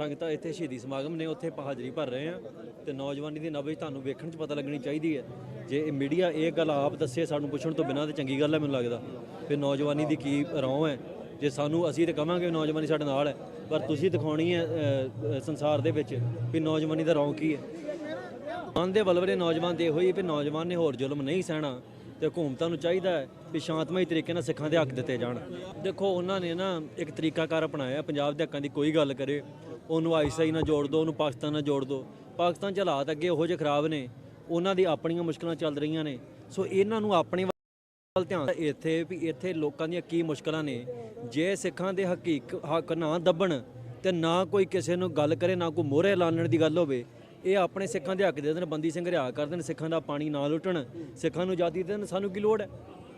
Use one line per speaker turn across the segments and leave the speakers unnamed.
ਸੰਗਤਾਂ ਇੱਥੇ ਸ਼ਹੀਦੀ ਸਮਾਗਮ ਨੇ, ਉੱਥੇ ਹਾਜ਼ਰੀ ਭਰ ਰਹੇ ਆ ਤੇ ਨੌਜਵਾਨੀ ਦੀ ਨਬਜ਼ ਤੁਹਾਨੂੰ ਵੇਖਣ 'ਚ ਪਤਾ ਲੱਗਣੀ ਚਾਹੀਦੀ ਹੈ। ਜੇ ਇਹ ਮੀਡੀਆ ਇਹ ਗੱਲ ਆਪ ਦੱਸੇ ਸਾਨੂੰ ਪੁੱਛਣ ਤੋਂ ਬਿਨਾਂ, ਤੇ ਚੰਗੀ ਗੱਲ ਹੈ ਮੈਨੂੰ ਲੱਗਦਾ। ਵੀ ਨੌਜਵਾਨੀ ਦੀ ਕੀ ਰੌਂ ਹੈ। ਜੇ ਸਾਨੂੰ ਅਸੀਂ ਤੇ ਕਵਾਂਗੇ ਵੀ ਨੌਜਵਾਨੀ ਸਾਡੇ ਨਾਲ ਹੈ, ਪਰ ਤੁਸੀਂ ਦਿਖਾਉਣੀ ਹੈ ਸੰਸਾਰ ਦੇ ਵਿੱਚ ਵੀ ਨੌਜਵਾਨੀ ਦਾ ਰੌਂ ਕੀ ਹੈ। ਮਨ ਦੇ ਬਲਵਰੇ ਨੌਜਵਾਨ ਦੇ ਹੋਈ ਵੀ ਨੌਜਵਾਨ ਨੇ ਹੋਰ ਜ਼ੁਲਮ ਨਹੀਂ ਸਹਿਣਾ। ਤੇ ਹਕੂਮਤਾਂ ਨੂੰ ਚਾਹੀਦਾ ਹੈ ਵੀ ਸ਼ਾਂਤਮਈ ਤਰੀਕੇ ਨਾਲ ਸਿੱਖਾਂ ਦੇ ਹੱਕ ਦਿੱਤੇ ਜਾਣ। ਦੇਖੋ, ਉਹਨਾਂ ਨੇ ਨਾ ਇੱਕ ਤਰੀਕਾਕਾਰ ਅਪਣਾਇਆ, ਪੰਜਾਬ ਦੇ ਹੱਕਾਂ ਦੀ ਕੋਈ ਗੱਲ ਕਰੇ। ਉਹਨੂੰ ਆਈਸਾਈ ਨਾਲ ਜੋੜ ਦਿਓ ਉਹਨੂੰ ਪਾਕਿਸਤਾਨ ਨਾਲ ਜੋੜ ਦਿਓ ਪਾਕਿਸਤਾਨ 'ਚ ਹਾਲਾਤ ਅੱਗੇ ਉਹੋ ਜਿਹੇ ਖਰਾਬ ਨੇ। ਉਹਨਾਂ ਦੀ ਆਪਣੀਆਂ ਮੁਸ਼ਕਲਾਂ ਚੱਲ ਰਹੀਆਂ ਨੇ। ਸੋ ਇਹਨਾਂ ਨੂੰ ਆਪਣੇ ਵੱਲ ਧਿਆਨ ਇੱਥੇ ਵੀ ਇੱਥੇ ਲੋਕਾਂ ਦੀਆਂ ਕੀ ਮੁਸ਼ਕਲਾਂ ਨੇ। ਜੇ ਸਿੱਖਾਂ ਦੇ ਹਕੀਕ, ਹੱਕ ਨਾ ਦੱਬਣ ਤੇ ਨਾ ਕੋਈ ਕਿਸੇ ਨੂੰ ਗੱਲ ਕਰੇ, ਨਾ ਕੋਈ ਮੋਹਰੇ ਲਾਣਨ ਦੀ ਗੱਲ ਹੋਵੇ ਇਹ ਆਪਣੇ ਸਿੱਖਾਂ ਦੇ ਹੱਕ ਦੇ ਦੇਣ ਬੰਦੀ ਸਿੰਘ ਰਿਆ ਕਰ ਦੇਣ ਸਿੱਖਾਂ ਦਾ ਪਾਣੀ ਨਾ ਲੁੱਟਣ। ਸਿੱਖਾਂ ਨੂੰ ਆਜ਼ਾਦੀ ਦੇਣ ਸਾਨੂੰ ਕੀ ਲੋੜ ਹੈ?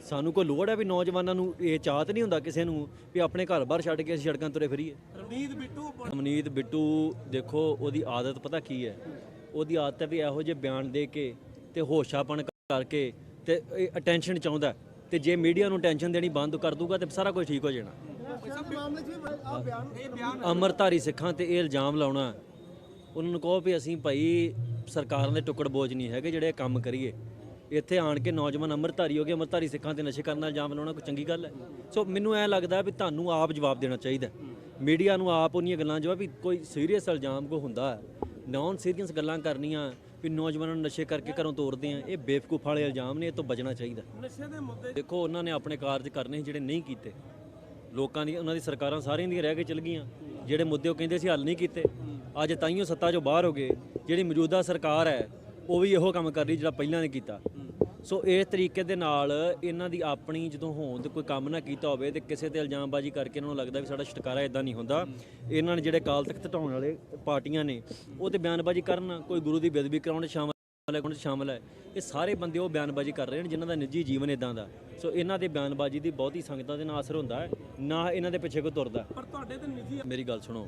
ਸਾਨੂੰ ਕੋਈ ਲੋੜ ਹੈ ਵੀ ਨੌਜਵਾਨਾਂ ਨੂੰ ਇਹ ਚਾਹਤ ਨਹੀਂ ਹੁੰਦਾ ਕਿਸੇ ਨੂੰ ਵੀ ਆਪਣੇ ਘਰ-ਬਾਰ ਛੱਡ ਕੇ ਅਸੀਂ ਸੜਕਾਂ ਤੁਰੇ ਫਿਰੀਏ?
ਰਵਨੀਤ ਬਿੱਟੂ
ਅਮਨੀਤ ਬਿੱਟੂ ਦੇਖੋ ਉਹਦੀ ਆਦਤ ਪਤਾ ਕੀ ਹੈ? ਉਹਦੀ ਆਦਤ ਹੈ ਵੀ ਇਹੋ ਜਿਹੇ ਬਿਆਨ ਦੇ ਕੇ ਤੇ ਹੋਸ਼ਾਪਣ ਕਰਕੇ ਤੇ ਅਟੈਂਸ਼ਨ ਚਾਹੁੰਦਾ। ਤੇ ਜੇ ਮੀਡੀਆ ਨੂੰ ਟੈਨਸ਼ਨ ਦੇਣੀ ਬੰਦ ਕਰ ਦੂਗਾ ਤੇ ਸਾਰਾ ਕੁਝ ਠੀਕ ਹੋ ਜਾਣਾ। ਅਮਰਧਾਰੀ ਸਿੱਖਾਂ ਤੇ ਇਹ ਇਲਜ਼ਾਮ ਲਾਉਣਾ ਉਹਨਾਂ ਨੂੰ ਕਹੋ ਵੀ ਅਸੀਂ ਭਾਈ ਸਰਕਾਰਾਂ ਦੇ ਟੁਕੜ ਬੋਝ ਨਹੀਂ ਹੈਗੇ ਜਿਹੜੇ ਕੰਮ ਕਰੀਏ। ਇੱਥੇ ਆਣ ਕੇ ਨੌਜਵਾਨ ਅਮਰਧਾਰੀ ਹੋ ਗਏ ਅਮਰਧਾਰੀ ਸਿੱਖਾਂ ਤੇ ਨਸ਼ੇ ਕਰਨ ਦਾ ਇਲਜ਼ਾਮ ਲਾਉਣਾ ਕੋਈ ਚੰਗੀ ਗੱਲ ਹੈ। ਸੋ ਮੈਨੂੰ ਐ ਲੱਗਦਾ ਵੀ ਤੁਹਾਨੂੰ ਆਪ ਜਵਾਬ ਦੇਣਾ ਚਾਹੀਦਾ ਮੀਡੀਆ ਨੂੰ ਆਪ ਉਹਨੀਆਂ ਗੱਲਾਂ ਜਵਾਬ ਵੀ ਕੋਈ ਸੀਰੀਅਸ ਇਲਜ਼ਾਮ ਕੋ ਹੁੰਦਾ ਹੈ। ਨੌਨ ਸੀਰੀਅਸ ਗੱਲਾਂ ਕਰਨੀਆਂ ਵੀ ਨੌਜਵਾਨਾਂ ਨੂੰ ਨਸ਼ੇ ਕਰਕੇ ਘਰੋਂ ਤੋਰਦੇ ਆ ਇਹ ਬੇਵਕੂਫ ਵਾਲੇ ਇਲਜ਼ਾਮ ਨੇ ਇਹ ਤੋਂ ਬਚਣਾ ਚਾਹੀਦਾ।
ਨਸ਼ੇ ਦੇ ਮੁੱਦੇ
ਦੇਖੋ ਉਹਨਾਂ ਨੇ ਆਪਣੇ ਕਾਰਜ ਕਰਨੇ ਸੀ ਜਿਹੜੇ ਨਹੀਂ ਕੀਤੇ। ਲੋਕਾਂ ਦੀ ਉਹਨਾਂ ਦੀ ਸਰਕਾਰਾਂ ਸਾਰੀਆਂ ਦੀਆਂ ਰਹਿ ਕੇ ਚਲ ਗਈਆਂ ਜਿਹੜੇ ਮੁੱਦੇ ਉਹ ਕਹਿੰਦੇ ਸੀ ਹੱਲ ਨਹੀਂ ਕੀਤੇ। ਅੱਜ ਤਾਈਓ ਸੱਤਾ 'ਚੋਂ ਬਾਹਰ ਹੋ ਗਏ ਜਿਹੜੀ ਮੌਜੂਦਾ ਸਰਕਾਰ ਹੈ ਉਹ ਵੀ ਇਹੋ ਕੰਮ ਕਰ ਰਹੀ ਜਿਹੜਾ ਪਹਿਲਾਂ ਨੇ ਕੀਤਾ। ਸੋ ਇਸ ਤਰੀਕੇ ਦੇ ਨਾਲ ਇਹਨਾਂ ਦੀ ਆਪਣੀ ਜਦੋਂ ਹੋਂਦ ਕੋਈ ਕੰਮ ਨਾ ਕੀਤਾ ਹੋਵੇ ਤੇ ਕਿਸੇ ਤੇ ਇਲਜ਼ਾਮਬਾਜ਼ੀ ਕਰਕੇ ਇਹਨਾਂ ਨੂੰ ਲੱਗਦਾ ਵੀ ਸਾਡਾ ਛੁਟਕਾਰਾ ਇਦਾਂ ਨਹੀਂ ਹੁੰਦਾ। ਇਹਨਾਂ ਨੇ ਜਿਹੜੇ ਕਾਲ ਤਖਤ ਢਾਉਣ ਵਾਲੇ ਪਾਰਟੀਆਂ ਨੇ ਉਹ ਤੇ ਬਿਆਨਬਾਜ਼ੀ ਕਰਨ ਕੋਈ ਗੁਰੂ ਦੀ ਬੇਦਬੀ ਕਰਾਉਣ ਸ਼ਾਮਲ ਹੈ ਗੁਣ ਸ਼ਾਮਲ ਹੈ ਇਹ ਸਾਰੇ ਬੰਦੇ ਉਹ ਬਿਆਨਬਾਜ਼ੀ ਕਰ ਰਹੇ ਨੇ ਜਿਨ੍ਹਾਂ ਦਾ ਨਿੱਜੀ ਜੀਵਨ ਇਦਾਂ ਦਾ। ਸੋ ਇਹਨਾਂ ਦੇ ਬਿਆਨਬਾਜ਼ੀ ਦੀ ਬਹੁਤੀ ਸੰਗਤਾਂ ਦੇ ਨਾਲ ਅਸਰ ਹੁੰਦਾ ਹੈ ਨਾ ਇਹਨਾਂ ਦੇ ਪਿੱਛੇ ਕੋਈ ਤੁਰਦਾ।
ਪਰ ਤੁਹਾਡੇ ਤੇ ਨਿੱਜੀ
ਮੇਰੀ ਗੱਲ ਸੁਣੋ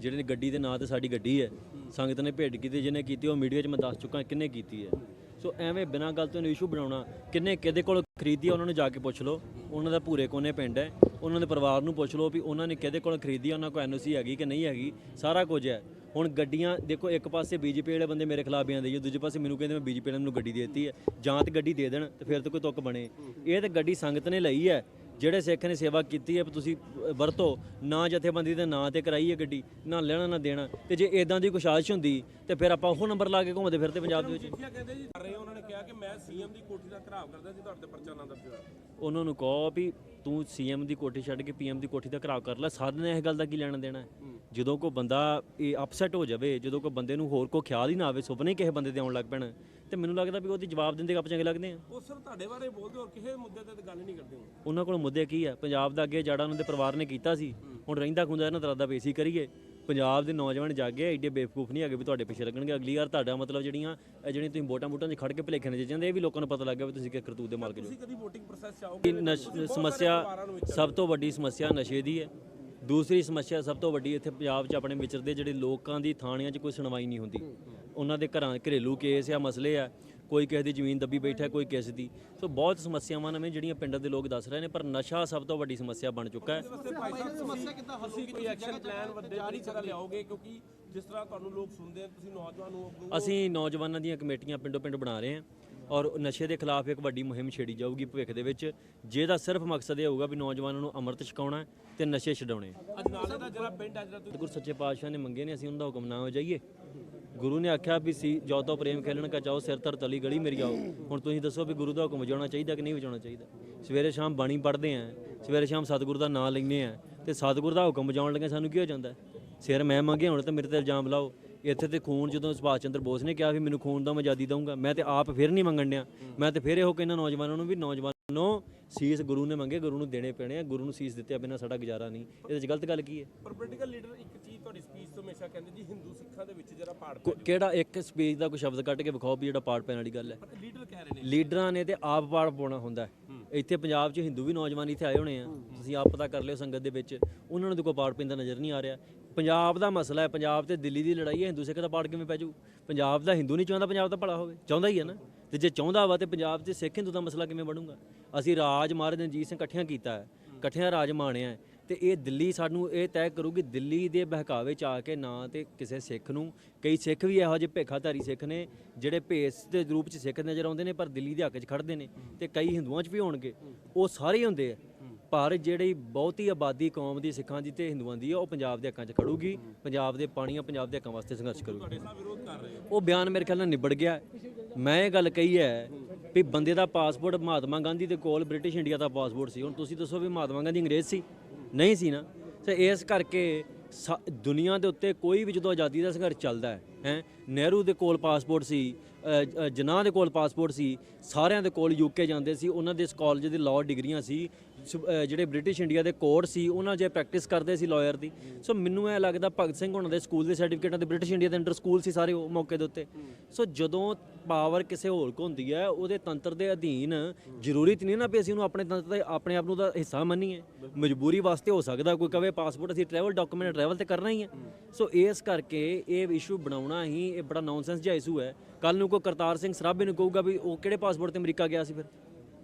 ਜਿਹੜੇ ਗੱਡੀ ਦੇ ਨਾਂ ਤੇ ਸਾਡੀ ਗੱਡੀ ਹੈ, ਸੰਗਤ ਨੇ ਭੇਡ ਕੀਤੀ, ਜਿਹਨੇ ਕੀਤੀ ਉਹ ਮੀਡੀਆ 'ਚ ਮੈਂ ਦੱਸ ਚੁੱਕਾ ਕਿੰਨੇ ਕੀਤੀ ਹੈ। ਸੋ ਐਵੇਂ ਬਿਨਾਂ ਗੱਲ ਤੋਂ ਇਸ਼ੂ ਬਣਾਉਣਾ ਕਿੰਨੇ ਕਿਹਦੇ ਕੋਲ ਖਰੀਦੀ ਹੈ, ਉਹਨਾਂ ਨੂੰ ਜਾ ਕੇ ਪੁੱਛ ਲਓ। ਉਹਨਾਂ ਦਾ ਭੂਰੇ ਕੋਨੇ ਪਿੰਡ ਹੈ, ਉਹਨਾਂ ਦੇ ਪਰਿਵਾਰ ਨੂੰ ਪੁੱਛ ਲਓ ਵੀ ਉਹਨਾਂ ਨੇ ਕਿਹਦੇ ਕੋਲ ਖਰੀਦੀ ਹੈ, ਉਹਨਾਂ ਕੋਲ ਐਨਓਸੀ ਹੈਗੀ ਕਿ ਨਹੀਂ ਹੈਗੀ, ਸਾਰਾ ਕੁਝ ਹੈ। ਹੁਣ ਗੱਡੀਆਂ, ਦੇਖੋ ਇੱਕ ਪਾਸੇ ਬੀਜੇਪੀ ਵਾਲੇ ਬੰਦੇ ਮੇਰੇ ਖਿਲਾਫ ਬਿਆਨ ਦੇਈਏ ਦੂਜੇ ਪਾਸੇ ਮੈਨੂੰ ਕਹਿੰਦੇ ਮੈਂ ਬੀਜੇਪੀ ਵਾਲਿਆਂ ਨੂੰ ਗੱਡੀ ਦੇ ਦਿੱਤੀ ਹੈ, ਜਾਂ ਤੇ ਗੱਡੀ ਦੇ ਦੇਣ ਤੇ ਫਿਰ ਤਾਂ ਕੋਈ ਤੁੱਕ ਬਣੇ। ਇਹ ਤਾਂ ਗੱਡੀ ਸੰਗਤ ਨੇ ਲਈ ਹੈ ਜਿਹੜੇ ਸਿੱਖ ਨੇ ਸੇਵਾ ਕੀਤੀ ਹੈ ਤੁਸੀਂ ਵਰਤੋ। ਨਾ ਜਥੇਬੰਦੀ ਦੇ ਨਾਂ ਤੇ ਕਰਾਈ ਹੈ ਗੱਡੀ ਨਾ ਲੈਣਾ ਨਾ ਦੇਣਾ। ਤੇ ਜੇ ਇਦਾਂ ਦੀ ਕੁਸ਼ਾਸ਼ ਹੁੰਦੀ ਤੇ ਫਿਰ ਆਪਾਂ ਉਹ ਨੰਬਰ ਲਾ ਕੇ ਘੁੰਮਦੇ ਫਿਰਦੇ ਪੰਜਾਬ ਦੇ ਵਿੱਚ।
ਸਿੱਖਿਆ ਕਹਿੰਦੇ ਜੀ? ਕਰ ਰਹੇ ਉਹਨਾਂ ਨੇ ਕਿਹਾ ਕਿ ਮੈਂ ਸੀਐਮ ਦੀ ਕੋਠੀ ਦਾ ਘਰਾਵ ਕਰਦਾ ਸੀ ਤੁਹਾਡੇ ਤੇ ਪਰਚਾ ਨਾ ਦਰਜ ਹੋਇਆ।
ਉਹਨਾਂ ਨੂੰ ਕਹੋ ਵੀ ਤੂੰ ਸੀਐਮ ਦੀ ਕੋਠੀ ਛੱਡ ਕੇ ਪੀਐਮ ਦੀ ਕੋਠੀ ਦਾ ਘਰਾਵ ਕਰ ਲੈ ਸਾਧ ਨੇ ਇਹ ਗੱਲ ਦਾ ਕੀ ਲੈਣਾ ਦੇਣਾ ਹੈ? ਜਦੋਂ ਕੋਈ ਬੰਦਾ ਇਹ ਅਪਸੈਟ ਹੋ ਜਾਵੇ ਜਦੋਂ ਕੋਈ ਬੰਦੇ ਨੂੰ ਹੋਰ ਕੋਈ ਖਿਆਲ ਹੀ ਨਾ ਆਵੇ ਸੁਪਨੇ ਕਿਸੇ ਬੰਦੇ ਦੇ ਆਉਣ ਲੱਗ ਪੈਣ ਤੇ ਮੈਨੂੰ ਲੱਗਦਾ ਵੀ ਉਹਦੀ ਜਵਾਬ ਦਿੰਦੇ ਗੱਪ ਚੰਗੇ ਲੱਗਦੇ ਆ।
ਉਹ ਸਿਰ ਤੁਹਾਡੇ ਬਾਰੇ ਬੋਲਦੇ ਹੋਰ ਕਿਸੇ ਮੁੱਦੇ ਤੇ ਤਾਂ ਗੱਲ ਨਹੀਂ ਕਰਦੇ ਹੋ
ਉਹਨਾਂ ਕੋਲ ਮੁੱਦੇ ਕੀ ਆ? ਪੰਜਾਬ ਦਾ ਅੱਗੇ ਜਾੜਾ ਉਹਨਾਂ ਦੇ ਪਰਿਵਾਰ ਨੇ ਕੀਤਾ ਸੀ। ਹੁਣ ਰਹਿੰਦਾ ਖੁੰਦਾ ਇਹਨਾਂ ਤਰ੍ਹਾਂ ਦਾ ਬੇਸੀ ਕਰੀਏ। ਪੰਜਾਬ ਦੇ ਨੌਜਵਾਨ ਜਾਗੇ ਐਡੇ ਬੇਵਕੂਫ ਨਹੀਂ ਹੈਗੇ ਵੀ ਤੁਹਾਡੇ ਪਿੱਛੇ ਲੱਗਣਗੇ। ਅਗਲੀ ਵਾਰ ਤੁਹਾਡਾ ਮਤਲਬ ਜਿਹੜੀਆਂ ਇਹ ਜਿਹੜੀਆਂ ਤੁਸੀਂ ਵੋਟਾਂ ਵੋਟਾਂ 'ਚ ਖੜ ਕੇ ਭਲੇਖੇ ਨੇ ਜਾਂਦੇ ਇਹ ਵੀ ਲੋਕਾਂ ਨੂੰ ਪਤਾ ਲੱਗ ਗਿਆ ਵੀ ਤੁਸੀਂ ਕਿ ਕਰਤੂਤ ਦੇ ਮਾਲਕ ਜੋ।
ਤੁਸੀਂ ਕਦੀ VOTING ਪ੍ਰੋਸੈਸ ਚਾਹੋਗੇ
ਨਸ਼ ਸਮੱਸਿਆ ਸਭ ਤੋਂ ਵੱਡੀ ਸਮੱਸਿਆ ਨਸ਼ੇ ਦੀ ਹੈ। ਦੂਸਰੀ ਸਮੱਸਿਆ ਸਭ ਤੋਂ ਵੱਡੀ ਇੱਥੇ ਪੰਜਾਬ 'ਚ ਆਪਣੇ ਵਿਚਰਦੇ ਜਿਹੜੇ ਲੋਕਾਂ ਦੀ ਥਾਣਿਆਂ 'ਚ ਕੋਈ ਸੁਣਵਾਈ ਨਹੀਂ ਹੁੰਦੀ। ਉਹਨਾਂ ਦੇ ਘਰਾਂ ਘਰੇਲੂ ਕੇਸ ਆ ਮਸਲੇ ਆ ਕੋਈ ਕਿਸੇ ਦੀ ਜ਼ਮੀਨ ਦੱਬੀ ਬੈਠਾ ਕੋਈ ਕਿਸੇ ਦੀ। ਸੋ ਬਹੁਤ ਸਮੱਸਿਆਵਾਂ ਨੇ ਜਿਹੜੀਆਂ ਪਿੰਡਾਂ ਦੇ ਲੋਕ ਦੱਸ ਰਹੇ ਨੇ ਪਰ ਨਸ਼ਾ ਸਭ ਤੋਂ ਵੱਡੀ ਸਮੱਸਿਆ ਬਣ ਚੁੱਕਾ ਹੈ।
ਵਾਸਤੇ ਭਾਈ ਸਾਹਿਬ ਸਮੱਸਿਆ ਕਿੱਦਾਂ ਹੱਲ ਤੁਸੀਂ ਕੋਈ ਐਕਸ਼ਨ ਪਲਾਨ ਵੱਡੇ ਤਰੀਕੇ ਨਾਲ ਲਿਆਓਗੇ? ਕਿਉਂਕਿ ਜਿਸ ਤਰ੍ਹਾਂ ਤੁਹਾਨੂੰ ਲੋਕ ਸੁਣਦੇ ਆ ਤੁਸੀਂ ਨੌਜਵਾਨ ਨੂੰ ਆਪਨੂੰ
ਅਸੀਂ ਨੌਜਵਾਨਾਂ ਦੀਆਂ ਕਮੇਟੀਆਂ ਪਿੰਡੋਂ ਪਿੰਡ ਬਣਾ ਰਹੇ ਹਾਂ। ਔਰ ਨਸ਼ੇ ਦੇ ਖਿਲਾਫ ਇੱਕ ਵੱਡੀ ਮੁਹਿੰਮ ਛੇੜੀ ਜਾਊਗੀ ਭਵਿੱਖ ਦੇ ਵਿੱਚ ਜਿਹਦਾ ਸਿਰਫ ਮਕਸਦ ਇਹ ਹੋਊਗਾ ਵੀ ਨੌਜਵਾਨਾਂ ਨੂੰ ਅੰਮ੍ਰਿਤ ਛਕਾਉਣਾ ਤੇ ਨਸ਼ੇ ਛਡਾਉਣੇ।
ਦਾ ਜਿਹੜਾ ਪਿੰਡ ਆ ਜਿਹੜਾ ਤੁਸੀਂ
ਗੁਰੂ ਸੱਚੇ ਪਾਤਸ਼ਾਹ ਨੇ ਮੰਗੇ ਨੇ ਅਸੀਂ ਉਹਨਾਂ ਦਾ ਹੁਕਮ ਨਾ ਹੋ ਜਾਈਏ ਗੁਰੂ ਨੇ ਆਖਿਆ ਵੀ ਸੀ ਜੋ ਤੋ ਪ੍ਰੇਮ ਖੇਲਣ ਕਾ ਚਾਹੋ ਸਿਰ ਧਰ ਤਲੀ ਗਲੀ ਮੇਰੀ ਆਓ। ਹੁਣ ਤੁਸੀਂ ਦੱਸੋ ਵੀ ਗੁਰੂ ਦਾ ਹੁਕਮ ਵਜਾਉਣਾ ਚਾਹੀਦਾ ਕਿ ਨਹੀਂ ਵਜਾਉਣਾ ਚਾਹੀਦਾ? ਸਵੇਰੇ ਸ਼ਾਮ ਬਾਣੀ ਪੜ੍ਹਦੇ ਆਂ ਸਵੇਰੇ ਸ਼ਾਮ ਸਤਿਗੁਰੂ ਦਾ ਨਾਮ ਲੈਂਦੇ ਆਂ ਤੇ ਸਤਿਗੁਰੂ ਦਾ ਹੁਕਮ ਵਜਾਉਣ ਲੱਗੇ ਸਾਨੂੰ ਕੀ ਹੋ ਜਾਂਦਾ? ਸਿਰ ਮੈਂ ਮੰਗੇ ਹੁਣ ਤੇ ਮੇਰੇ ਤੇ ਇਲਜ਼ਾਮ ਲਾਓ। ਇੱਥੇ ਤੇ ਖੂਨ ਜਦੋਂ ਸੁਭਾਸ਼ ਚੰਦਰ ਬੋਸ ਨੇ ਕਿਹਾ ਵੀ ਮੈਨੂੰ ਖੂਨ ਦਾ ਮੈਂ ਆਜ਼ਾਦੀ ਦਊਂਗਾ ਮੈਂ ਤੇ ਆਪ ਫਿਰ ਨਹੀਂ ਮੰਗਣ ਡਿਆ। ਮੈਂ ਤੇ ਫਿਰ ਇਹੋ ਕਹਿੰਦਾ ਨੌਜਵਾਨਾਂ ਨੂੰ ਵੀ ਨੌਜਵਾਨੋ ਸੀਸ ਗੁਰੂ ਨੇ ਮੰਗੇ ਗੁਰੂ ਨੂੰ ਦੇਣੇ ਪੈਣੇ ਆ ਗੁਰੂ ਨੂੰ ਸੀਸ ਦਿੱਤੇ ਬਿਨਾਂ ਸਾਡਾ ਗੁਜ਼ਾਰਾ ਨਹੀਂ। ਇਹਦੇ 'ਚ ਗਲਤ ਗੱਲ ਕੀ ਹੈ?
ਪਰ ਪੋਲੀਟੀਕਲ ਲੀਡਰ ਇੱਕ ਚੀਜ਼ ਤੁਹਾਡੀ ਸਪੀਚ ਤੋਂ ਹਮੇਸ਼ਾ ਕਹਿੰਦੇ ਜੀ ਹਿੰਦੂ ਸਿੱਖਾਂ ਦੇ ਵਿੱਚ ਜਿਹੜਾ ਪਾੜ
ਕੋ- ਕਿਹੜਾ ਇੱਕ ਸਪੀਚ ਦਾ ਕੋਈ ਸ਼ਬਦ ਕੱਢ ਕੇ ਵਿਖਾਓ ਵੀ ਜਿਹੜਾ ਪਾੜ ਪੈਣ ਵਾਲੀ ਗੱਲ ਹੈ?
ਲੀਡਰ ਕਹਿ ਰਹੇ ਨੇ।
ਲੀਡਰਾਂ ਨੇ ਤੇ ਆਪ ਪਾੜ ਪਾਉਣਾ ਹੁੰਦਾ। ਇੱਥੇ ਪੰਜਾਬ 'ਚ ਹਿੰਦੂ ਵੀ ਨੌਜਵਾਨ ਇੱਥੇ ਆਏ ਹੋਣੇ ਆ। ਤੁਸੀਂ ਆਪ ਪਤਾ ਕਰ ਲਿਓ ਸੰਗਤ ਦੇ ਵਿੱਚ ਉਹਨਾਂ ਨੂੰ ਤਾਂ ਕੋਈ ਪਾੜ ਪੈਂਦਾ ਨਜ਼ਰ ਨਹੀਂ ਆ ਰਿਹਾ। ਪੰਜਾਬ ਦਾ ਮਸਲਾ ਹੈ, ਪੰਜਾਬ ਤੇ ਦਿੱਲੀ ਦੀ ਲੜਾਈ ਹੈ, ਹਿੰਦੂ ਸਿੱਖ ਦਾ ਪਾੜ ਕਿਵੇਂ ਪੈ ਜਾਊ? ਪੰਜਾਬ ਦਾ ਹਿੰਦੂ ਨਹੀਂ ਚਾਹੁੰਦਾ, ਪੰਜਾਬ ਦਾ ਭਲਾ ਹੋਵੇ। ਚਾਹੁੰਦਾ ਹੀ ਹੈ ਨਾ। ਤੇ ਜੇ ਚਾਹੁੰਦਾ ਵਾ ਤੇ ਪੰਜਾਬ 'ਚ ਸਿੱਖ ਹਿੰਦੂ ਦਾ ਮਸਲਾ ਕਿਵੇਂ ਬਣੂਗਾ? ਅਸੀਂ ਰਾਜ ਮਹਾਰਾਜ ਰਣਜੀਤ ਸਿੰਘ ਇਕੱਠਿਆਂ ਕੀਤਾ ਹੈ, ਇਕੱਠਿਆਂ ਰਾਜ ਮਾਣਿਆ ਹੈ। ਤੇ ਇਹ ਦਿੱਲੀ ਸਾਨੂੰ ਇਹ ਤੈਅ ਕਰੂਗੀ ਦਿੱਲੀ ਦੇ ਬਹਿਕਾਵੇ ਚ ਆ ਕੇ ਨਾ ਤੇ ਕਿਸੇ ਸਿੱਖ ਨੂੰ, ਕਈ ਸਿੱਖ ਵੀ ਇਹੋ ਜਿਹੇ ਭੇਖਾਧਾਰੀ ਸਿੱਖ ਨੇ, ਜਿਹੜੇ ਭੇਸ ਦੇ ਰੂਪ ਚ ਸਿੱਖ ਨਜ਼ਰ ਆਉਂਦੇ ਨੇ, ਪਰ ਦਿੱਲੀ ਦੇ ਹੱਕ 'ਚ ਖੜਦੇ ਨੇ। ਤੇ ਕਈ ਹਿੰਦੂਆਂ 'ਚ ਵੀ ਹੋਣਗੇ। ਉਹ ਸਾਰੇ ਹੀ ਹੁੰਦੇ ਆ। ਪਰ ਜਿਹੜੀ ਬਹੁਤੀ ਆਬਾਦੀ ਕੌਮ ਦੀ ਸਿੱਖਾਂ ਦੀ ਤੇ ਹਿੰਦੂਆਂ ਦੀ ਆ ਉਹ ਪੰਜਾਬ ਦੇ ਹੱਕਾਂ 'ਚ ਖੜੂਗੀ ਪੰਜਾਬ ਦੇ ਪਾਣੀਆਂ ਪੰਜਾਬ ਦੇ ਹੱਕਾਂ ਵਾਸਤੇ ਸੰਘਰਸ਼ ਕਰੂਗੀ। ਉਹ ਬਿਆਨ ਮੇਰੇ ਖਿਆਲ ਨਾਲ ਨਿਬੜ ਗਿਆ। ਮੈਂ ਇਹ ਗੱਲ ਕਹੀ ਹੈ ਵੀ ਬੰਦੇ ਦਾ ਪਾਸਪੋਰਟ ਮਹਾਤਮਾ ਗਾਂਧੀ ਦੇ ਕੋਲ ਬ੍ਰਿਟਿਸ਼ ਇੰਡੀਆ ਦਾ ਪਾਸਪੋਰਟ ਸੀ। ਹੁਣ ਤੁਸੀਂ ਦੱਸੋ ਵੀ ਮਹਾਤਮਾ ਗਾਂਧੀ ਅੰਗਰੇਜ਼ ਸੀ? ਨਹੀਂ ਸੀ ਨਾ। ਤੇ ਇਸ ਕਰਕੇ ਦੁਨੀਆ ਦੇ ਉੱਤੇ ਕੋਈ ਵੀ ਜਦੋਂ ਆਜ਼ਾਦੀ ਦਾ ਸੰਘਰਸ਼ ਚੱਲਦਾ ਹੈ ਹੈ ਨਹਿਰੂ ਦੇ ਕੋਲ ਪਾਸਪੋਰਟ ਸੀ ਜਿਨ੍ਹਾਂ ਦੇ ਕੋਲ ਪਾਸਪੋਰਟ ਸੀ ਸਾਰਿਆਂ ਦੇ ਕੋਲ ਯੂਕੇ ਜਾਂਦੇ ਸੀ ਉਹਨਾਂ ਦੇ ਕਾਲਜ ਦੇ ਲਾਅ ਡਿਗਰੀਆਂ ਸੀ ਜਿਹੜੇ ਬ੍ਰਿਟਿਸ਼ ਇੰਡੀਆ ਦੇ ਕੋਰਟ ਸੀ, ਉਹਨਾਂ ਜੇ ਪ੍ਰੈਕਟਿਸ ਕਰਦੇ ਸੀ ਲਾਇਰ ਦੀ, ਸੋ ਮੈਨੂੰ ਇਹ ਲੱਗਦਾ ਭਗਤ ਸਿੰਘ ਉਹਨਾਂ ਦੇ ਸਕੂਲ ਦੇ ਸਰਟੀਫਿਕੇਟਾਂ ਦੇ ਬ੍ਰਿਟਿਸ਼ ਇੰਡੀਆ ਦੇ ਅੰਡਰ ਸਕੂਲ ਸੀ ਸਾਰੇ ਉਹ ਮੌਕੇ ਦੇ ਉੱਤੇ। ਸੋ ਜਦੋਂ ਪਾਵਰ ਕਿਸੇ ਹੋਰ ਕੋ ਹੁੰਦੀ ਹੈ, ਉਹਦੇ ਤੰਤਰ ਦੇ ਅਧੀਨ ਜ਼ਰੂਰੀ ਤੇ ਨਹੀਂ ਨਾ ਵੀ ਅਸੀਂ ਉਹਨੂੰ ਆਪਣੇ ਤੰਤਰ ਦੇ ਆਪਣੇ ਆਪ ਨੂੰ ਦਾ ਹਿੱਸਾ ਮੰਨੀਏ। ਮਜਬੂਰੀ ਵਾਸਤੇ ਹੋ ਸਕਦਾ, ਕੋਈ ਕਵੇ ਪਾਸਪੋਰਟ ਅਸੀਂ ਟਰੈਵਲ ਡਾਕੂਮੈਂਟ ਟਰੈਵਲ ਤੇ ਕਰਨਾ ਹੀ ਹੈ। ਸੋ ਇਸ ਕਰਕੇ ਇਹ ਇਸ਼ੂ ਬਣਾਉਣਾ ਹੀ ਇਹ ਬੜਾ ਨੌਨਸੈਂਸ ਜਿਹਾ ਇਸ਼ੂ ਹੈ। ਕੱਲ ਨੂੰ ਕੋਈ ਕਰਤਾਰ ਸਿੰਘ ਸਰਾਭੇ ਨੂੰ ਕਹੂਗਾ ਵੀ ਉਹ ਕਿਹੜੇ ਪਾਸਪੋਰਟ ਤੇ ਅਮਰੀਕਾ ਗਿਆ ਸੀ ਫਿਰ?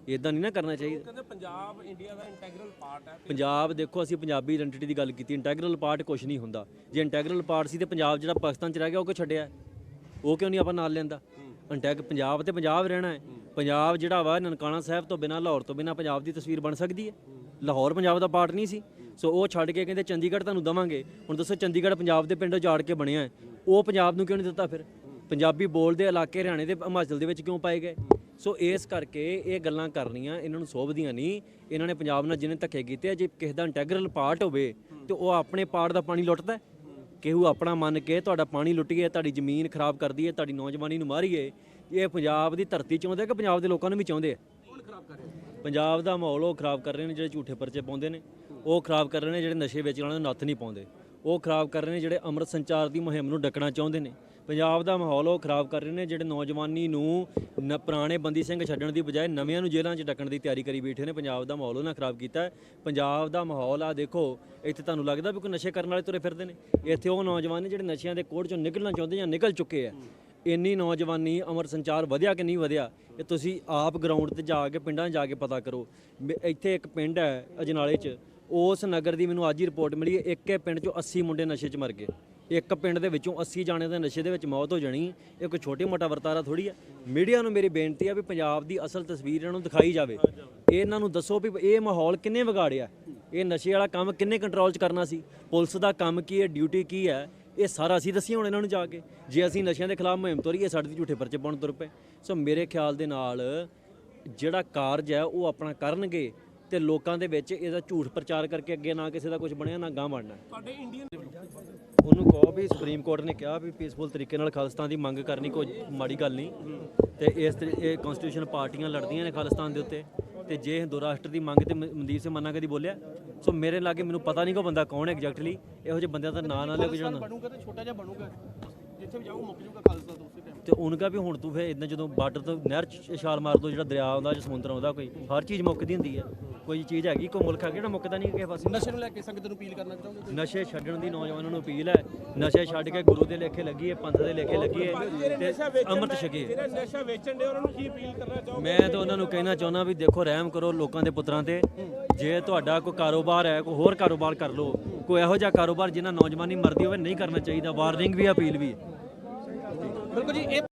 ਇਦਾਂ ਨਹੀਂ ਨਾ ਕਰਨਾ ਚਾਹੀਦਾ।
ਕਹਿੰਦੇ ਪੰਜਾਬ ਇੰਡੀਆ ਦਾ ਇੰਟੈਗਰਲ ਪਾਰਟ ਹੈ।
ਪੰਜਾਬ ਦੇਖੋ ਅਸੀਂ ਪੰਜਾਬੀ ਆਇਡੈਂਟੀਟੀ ਦੀ ਗੱਲ ਕੀਤੀ। ਇੰਟੈਗਰਲ ਪਾਰਟ ਕੁਝ ਨਹੀਂ ਹੁੰਦਾ। ਜੇ ਇੰਟੈਗਰਲ ਪਾਰਟ ਸੀ ਤੇ ਪੰਜਾਬ ਜਿਹੜਾ ਪਾਕਿਸਤਾਨ ਚ ਰਹਿ ਗਿਆ ਉਹ ਕਿਉਂ ਛੱਡਿਆ? ਉਹ ਕਿਉਂ ਨਹੀਂ ਆਪਾਂ ਨਾਲ ਲੈਂਦਾ ਇੰਟੈਗ ਪੰਜਾਬ ਤੇ ਪੰਜਾਬ ਰਹਿਣਾ ਹੈ। ਪੰਜਾਬ ਜਿਹੜਾ ਵਾ ਨਨਕਾਣਾ ਸਾਹਿਬ ਤੋਂ ਬਿਨਾ ਲਾਹੌਰ ਤੋਂ ਬਿਨਾ ਪੰਜਾਬ ਦੀ ਤਸਵੀਰ ਬਣ ਸਕਦੀ ਹੈ। ਲਾਹੌਰ ਪੰਜਾਬ ਦਾ ਪਾਰਟ ਨਹੀਂ ਸੀ। ਸੋ ਉਹ ਛੱਡ ਕੇ ਕਹਿੰਦੇ ਚੰਡੀਗੜ੍ਹ ਤੁਹਾਨੂੰ ਦਵਾਂਗੇ। ਹੁਣ ਦੱਸੋ ਚੰਡੀਗੜ੍ਹ ਪੰਜਾਬ ਦੇ ਪਿੰਡੋਂ ਝਾੜ ਕੇ ਬਣਿਆ ਹੈ। ਉਹ ਪੰਜਾਬ ਨੂੰ ਕਿਉਂ ਨਹੀਂ ਦਿੱਤਾ ਫਿਰ? ਪੰਜਾਬੀ ਬੋਲਦੇ ਇਲਾਕੇ ਹਰਿਆਣੇ ਤੇ ਹਿਮਾਚਲ ਦੇ ਵਿੱਚ ਕਿਉਂ ਪਾਏ ਗਏ? ਸੋ ਇਸ ਕਰਕੇ ਇਹ ਗੱਲਾਂ ਕਰਨੀਆਂ ਇਹਨਾਂ ਨੂੰ ਸੋਭਦੀਆਂ ਨਹੀਂ। ਇਹਨਾਂ ਨੇ ਪੰਜਾਬ ਨਾਲ ਜਿਹਨੇ ਧੱਕੇ ਕੀਤੇ ਆ ਜੇ ਕਿਸੇ ਦਾ ਇੰਟੈਗਰਲ ਪਾਰਟ ਹੋਵੇ ਤੇ ਉਹ ਆਪਣੇ ਪਾਰਟ ਦਾ ਪਾਣੀ ਲੁੱਟਦਾ ਹੈ। ਕਿਹੂ ਆਪਣਾ ਮੰਨ ਕੇ ਤੁਹਾਡਾ ਪਾਣੀ ਲੁੱਟੀਏ ਤੁਹਾਡੀ ਜ਼ਮੀਨ ਖਰਾਬ ਕਰ ਦਈਏ ਤੁਹਾਡੀ ਨੌਜਵਾਨੀ ਨੂੰ ਮਾਰੀਏ ਇਹ ਪੰਜਾਬ ਦੀ ਧਰਤੀ ਚਾਹੁੰਦੇ ਆ ਕਿ ਪੰਜਾਬ ਦੇ ਲੋਕਾਂ ਨੂੰ ਵੀ ਚਾਹੁੰਦੇ ਆ?
ਕੌਣ ਖਰਾਬ ਕਰ ਰਿਹਾ?
ਪੰਜਾਬ ਦਾ ਮਾਹੌਲ ਉਹ ਖਰਾਬ ਕਰ ਰਹੇ ਨੇ ਜਿਹੜੇ ਝੂਠੇ ਪਰਚੇ ਪਾਉਂਦੇ ਨੇ। ਉਹ ਖਰਾਬ ਕਰ ਰਹੇ ਨੇ ਜਿਹੜੇ ਨਸ਼ੇ ਵੇਚਣ ਵਾਲਿਆਂ ਨੂੰ ਨੱਥ ਨਹੀਂ ਪਾਉਂਦੇ। ਉਹ ਖਰਾਬ ਕਰ ਰਹੇ ਨੇ ਜਿਹੜੇ ਅੰਮ੍ਰਿਤ ਸੰਚਾਰ ਦੀ ਮੁਹਿੰਮ ਨੂੰ ਡੱਕਣਾ ਚਾਹੁੰਦੇ ਨੇ। ਪੰਜਾਬ ਦਾ ਮਾਹੌਲ ਉਹ ਖਰਾਬ ਕਰ ਰਹੇ ਨੇ, ਜਿਹੜੇ ਨੌਜਵਾਨੀ ਨੂੰ ਨ- ਪੁਰਾਣੇ ਬੰਦੀ ਸਿੰਘ ਛੱਡਣ ਦੀ ਬਜਾਏ ਨਵਿਆਂ ਨੂੰ ਜੇਲ੍ਹਾਂ 'ਚ ਡੱਕਣ ਦੀ ਤਿਆਰੀ ਕਰੀ ਬੈਠੇ ਨੇ, ਪੰਜਾਬ ਦਾ ਮਾਹੌਲ ਉਹਨਾਂ ਖਰਾਬ ਕੀਤਾ ਹੈ। ਪੰਜਾਬ ਦਾ ਮਾਹੌਲ ਆ ਦੇਖੋ, ਇੱਥੇ ਤੁਹਾਨੂੰ ਲੱਗਦਾ ਵੀ ਕੋਈ ਨਸ਼ੇ ਕਰਨ ਵਾਲੇ ਤੁਰੇ ਫਿਰਦੇ ਨੇ। ਇੱਥੇ ਉਹ ਨੌਜਵਾਨ ਨੇ ਜਿਹੜੇ ਨਸ਼ਿਆਂ ਦੇ ਕੋੜ 'ਚੋਂ ਨਿਕਲਣਾ ਚਾਹੁੰਦੇ ਜਾਂ ਨਿਕਲ ਚੁੱਕੇ ਆ, ਇੰਨੀ ਨੌਜਵਾਨੀ ਅਮਰ ਸੰਚਾਰ ਵਧਿਆ ਕਿ ਨਹੀਂ ਵਧਿਆ, ਇਹ ਤੁਸੀਂ ਆਪ ਗਰਾਊਂਡ ਤੇ ਜਾ ਕੇ, ਪਿੰਡਾਂ 'ਚ ਜਾ ਕੇ ਪਤਾ ਕਰੋ। ਮੇ- ਇੱਥੇ ਇੱਕ ਪਿੰਡ ਹੈ ਅਜਨਾਲੇ 'ਚ, ਉਸ ਨਗਰ ਦੀ ਮੈਨੂੰ ਅੱਜ ਹੀ ਰਿਪੋਰਟ ਮਿਲੀ ਹੈ, ਇੱਕੇ ਪਿੰਡ 'ਚੋਂ 80 ਮੁੰਡੇ ਨਸ਼ੇ 'ਚ ਮਰ ਗਏ। ਇੱਕ ਪਿੰਡ ਦੇ ਵਿੱਚੋਂ 80 ਜਾਣੇ ਦੇ ਨਸ਼ੇ ਦੇ ਵਿੱਚ ਮੌਤ ਹੋ ਜਾਣੀ ਇਹ ਕੋਈ ਛੋਟੀ ਮੋਟਾ ਵਰਤਾਰਾ ਥੋੜੀ ਹੈ ਮੀਡੀਆ ਨੂੰ ਮੇਰੀ ਬੇਨਤੀ ਹੈ ਵੀ ਪੰਜਾਬ ਦੀ ਅਸਲ ਤਸਵੀਰ ਇਹਨਾਂ ਨੂੰ ਦਿਖਾਈ ਜਾਵੇ। ਇਹਨਾਂ ਨੂੰ ਦੱਸੋ ਵੀ ਇਹ ਮਾਹੌਲ ਕਿੰਨੇ ਵਿਗਾੜਿਆ? ਇਹ ਨਸ਼ੇ ਵਾਲਾ ਕੰਮ ਕਿੰਨੇ ਕੰਟਰੋਲ 'ਚ ਕਰਨਾ ਸੀ? ਪੁਲਿਸ ਦਾ ਕੰਮ ਕੀ ਹੈ? ਡਿਊਟੀ ਕੀ ਹੈ? ਇਹ ਸਾਰਾ ਅਸੀਂ ਦੱਸੀਏ ਹੁਣ ਇਹਨਾਂ ਨੂੰ ਜਾ ਕੇ। ਜੇ ਅਸੀਂ ਨਸ਼ਿਆਂ ਦੇ ਖਿਲਾਫ ਮੁਹਿੰਮ ਤੋਰੀਏ ਸਾਡੇ ਦੀ ਝੂਠੇ ਪਰਚੇ ਪਾਉਣ ਤੁਰ ਪਏ। ਸੋ ਮੇਰੇ ਖਿਆਲ ਦੇ ਨਾਲ ਜਿਹੜਾ ਕਾਰਜ ਹੈ ਉਹ ਆਪਣਾ ਕਰਨਗੇ ਤੇ ਲੋਕਾਂ ਦੇ ਵਿੱਚ ਇਹਦਾ ਝੂਠ ਪ੍ਰਚਾਰ ਕਰਕੇ ਅੱਗੇ ਨਾ ਕਿਸੇ ਦਾ ਕੁਝ ਬਣਿਆ ਨਾ ਗਾਂ ਬਣਨਾ।
ਤੁਹਾਡੇ ਇੰਡੀਅਨ
ਉਹਨੂੰ ਵੀ ਸੁਪਰੀਮ ਕੋਰਟ ਨੇ ਕਿਹਾ ਵੀ ਪੀਸਫੁਲ ਤਰੀਕੇ ਨਾਲ ਖਾਲਿਸਤਾਨ ਦੀ ਮੰਗ ਕਰਨੀ ਕੋਈ ਮਾੜੀ ਗੱਲ ਨਹੀਂ। ਤੇ ਇਸ ਇਹ ਕਨਸਟੀਟਿਊਸ਼ਨ ਪਾਰਟੀਆਂ ਲੜਦੀਆਂ ਨੇ ਖਾਲਿਸਤਾਨ ਦੇ ਉੱਤੇ। ਤੇ ਜੇ ਹਿੰਦੂ ਰਾਸ਼ਟਰ ਦੀ ਮੰਗ ਤੇ ਮਨਦੀਪ ਸਿੰਘ ਮੰਨਾ ਕਦੀ ਬੋਲਿਆ? ਸੋ ਮੇਰੇ ਲਾਗੇ ਮੈਨੂੰ ਪਤਾ ਨਹੀਂ ਕੋ ਬੰਦਾ ਕੌਣ ਹੈ ਐਗਜ਼ੈਕਟਲੀ ਇਹੋ ਜਿਹੇ ਬੰਦਿਆਂ ਦਾ ਨਾਂ ਨਾ ਲਿਓ ਕਿ ਜਿਹੜਾ
ਬਣੂਗਾ ਤੇ ਛੋਟਾ ਜਿਹਾ ਬਣੂਗਾ। ਜਿੱਥੇ ਵੀ ਜਾਊ ਮੁੱਕ ਜੂਗਾ ਖਾਲਸਾ ਤੋਂ ਉਸੇ ਟਾਈਮ
ਤੇ ਉਹਨਾਂ ਕਹਾ ਵੀ ਹੁਣ ਤੂੰ ਫੇਰ ਇਦਾਂ ਜਦੋਂ ਬਾਰਡਰ ਤੋਂ ਨਹਿਰ 'ਚ ਛਾਲ ਮਾਰ ਦੋ ਜਿਹੜਾ ਦਰਿਆ ਆਉਂਦਾ ਜਾਂ ਸਮੁੰਦਰ ਆਉਂਦਾ ਕੋਈ ਹਰ ਚੀਜ਼ ਮੁੱਕਦੀ ਹੁੰਦੀ ਹੈ। ਕੋਈ ਚੀਜ਼ ਹੈਗੀ ਕੋਈ ਮੁਲਕ ਹੈ ਜਿਹੜਾ ਮੁੱਕਦਾ ਨਹੀਂ ਕਿਸੇ ਪਾਸੇ।
ਨਸ਼ੇ ਨੂੰ ਲੈ ਕੇ ਸੰਗਤ ਨੂੰ ਅਪੀਲ ਕਰਨਾ ਕੋਈ?
ਨਸ਼ੇ ਛੱਡਣ ਦੀ ਨੌਜਵਾਨਾਂ ਨੂੰ ਅਪੀਲ ਹੈ। ਨਸ਼ੇ ਛੱਡ ਕੇ ਗੁਰੂ ਦੇ ਲੇਖੇ ਲੱਗੀਏ ਪੰਥ ਦੇ ਲੇਖੇ ਲੱਗੀਏ ਤੇ ਅੰਮ੍ਰਿਤ ਛਕੀਏ
ਜਿਹੜੇ ਨਸ਼ਾ ਵੇਚਣ ਦੇ ਉਹਨਾਂ ਨੂੰ ਕੀ ਅਪੀਲ ਕਰਨਾ ਚਾਹੋਗੇ?
ਮੈਂ ਤਾਂ ਉਹਨਾਂ ਨੂੰ ਕਹਿਣਾ ਚਾਹੁੰਦਾ ਵੀ ਦੇਖੋ ਰਹਿਮ ਕਰੋ ਲੋਕਾਂ ਦੇ ਪੁੱਤਰਾਂ ਤੇ। ਜੇ ਤੁਹਾਡਾ ਕੋਈ ਕਾਰੋਬਾਰ ਹੈ ਕੋਈ ਹੋਰ ਕਾਰੋਬਾਰ ਕਰ ਲਓ ਕੋਈ ਇਹੋ ਜਿਹਾ ਕਾਰੋਬਾਰ ਜਿਨ੍ਹਾਂ ਨੌਜਵਾਨੀ ਮਰਦੀ ਹੋਵੇ ਨਹੀਂ ਕਰਨਾ ਚਾਹੀਦਾ। ਵਾਰਨਿੰਗ ਵੀ ਅਪੀਲ ਵੀ।
ਬਿਲਕੁਲ ਜੀ ਇਹ